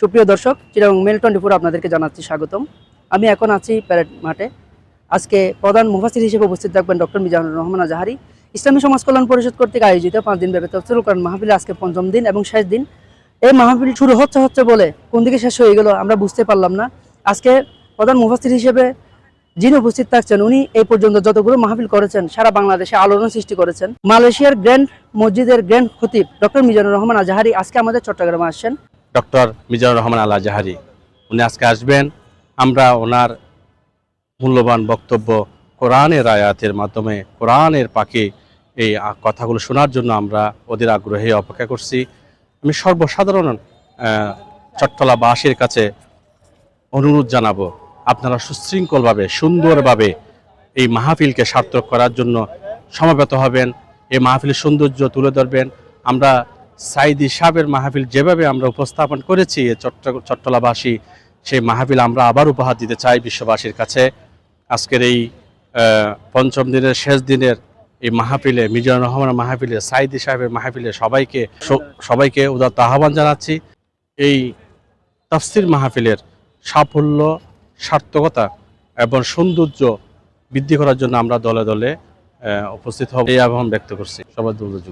সুপ্রিয় দর্শক Chirang mail twenty four আপনাদেরকে জানাচ্ছি স্বাগতম। আমি এখন আছি প্যারেড মাঠে। আজকে প্রধান মুফাসির হিসেবে উপস্থিত থাকবেন ডক্টর মিজানুর রহমান আজাহারি। ইসলামী সমাজ কল্যাণ পরিষদ কর্তৃক আয়োজিত পাঁচ দিন ব্যাপী তফসিল করেন মাহফিল আজকে পঞ্চম দিন এবং শেষ দিন। এই মাহফিল শুরু হচ্ছে হচ্ছে বলে কোন দিকে শেষ হয়ে গেল আমরা বুঝতে পারলাম না। আজকে প্রধান মুফাসির হিসেবে যিনি উপস্থিত থাকছেন, উনি এই পর্যন্ত যতগুলো মাহফিল করেছেন, সারা বাংলাদেশে আলোড়ন সৃষ্টি করেছেন। মালয়েশিয়ার গ্র্যান্ড মসজিদের গ্র্যান্ড খতিব ডক্টর মিজানুর রহমান আজাহারি আজকে আমাদের চট্টগ্রামে আসছেন। ডক্টর মিজানুর রহমান আল্লাহ জাহারি উনি আজকে আসবেন। আমরা ওনার মূল্যবান বক্তব্য কোরআনের আয়াতের মাধ্যমে, কোরআনের পাখি এই কথাগুলো শোনার জন্য আমরা ওদের আগ্রহে অপেক্ষা করছি। আমি সর্বসাধারণ চট্টলাবাসীর কাছে অনুরোধ জানাব, আপনারা সুশৃঙ্খলভাবে, সুন্দরভাবে এই মাহফিলকে সার্থক করার জন্য সমবেত হবেন। এই মাহফিলের সৌন্দর্য তুলে ধরবেন। আমরা সাইদি সাহেবের মাহফিল যেভাবে আমরা উপস্থাপন করেছি চট্টলাবাসী, সেই মাহফিল আমরা আবার উপহার দিতে চাই বিশ্ববাসীর কাছে। আজকের এই পঞ্চম দিনের শেষ দিনের এই মাহফিলে, মিজানুর রহমানের মাহফিলে, সাইদি সাহেবের মাহফিলে সবাইকে সবাইকে উদাত্ত আহ্বান জানাচ্ছি। এই তাফসির মাহফিলের সাফল্য, সার্থকতা এবং সৌন্দর্য বৃদ্ধি করার জন্য আমরা দলে দলে উপস্থিত হব। এই আহ্বান ব্যক্ত করছি। সবার দুর্যোগ